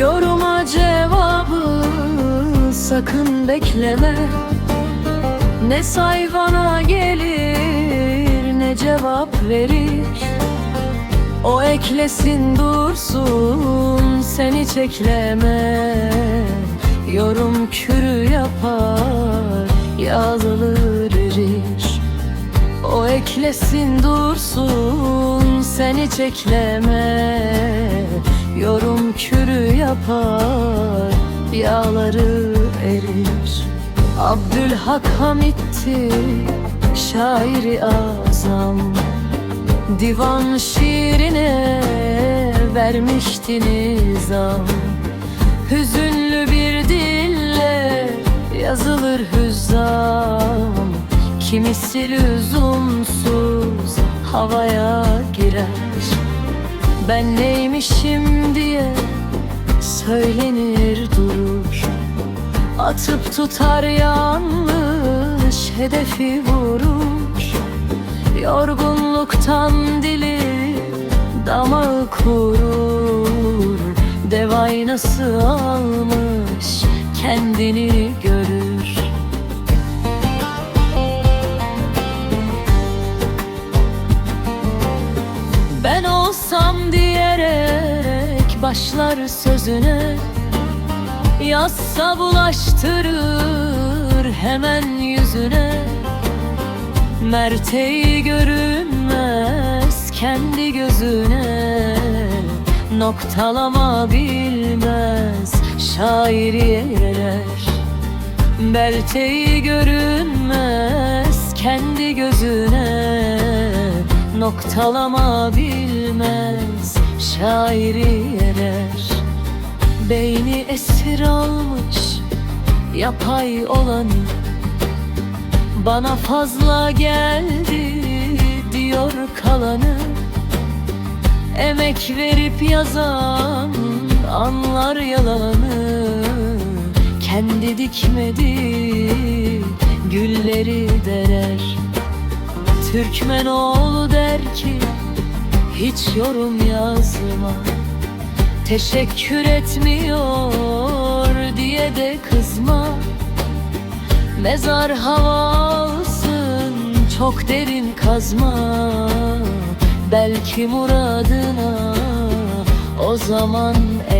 Yoruma cevabı sakın bekleme. Ne sayfana gelir ne cevap verir. O eklesin dursun sen hiç ekleme Yorum kürü yapar yağlıdır erir O eklesin dursun sen hiç ekleme Yorum kürü yapar yağları erir. Abdülhak Hamit'ti şairi azam. Divan şiirine vermişti nizam. Hüzünlü bir dille yazılır hüzzam. Kimisi lüzumsuz havaya girer. Ben neymişim diye söylenir durur Atıp tutar yanlış hedefi vurur Yorgunluktan dili damağı kurur. Dev aynası almış kendini görür. Ben olsam diyerek başlar sözüne Yazsa bulaştırır hemen yüzüne. Merteği görünmez kendi gözüne Noktalama bilmez şairiyeler. Belteği görünmez kendi gözüne Noktalama bilmez şairiyeler Beyni esir almış yapay olanı Bana fazla geldi diyor kalanı. Emek verip yazan anlar yalanı. Kendi dikmedi gülleri derer. Türkmen oğlu der ki hiç yorum yazma. Teşekkür etmiyor diye de kızma. Mezar hava alsın çok derin kazma. Belki muradına o zaman el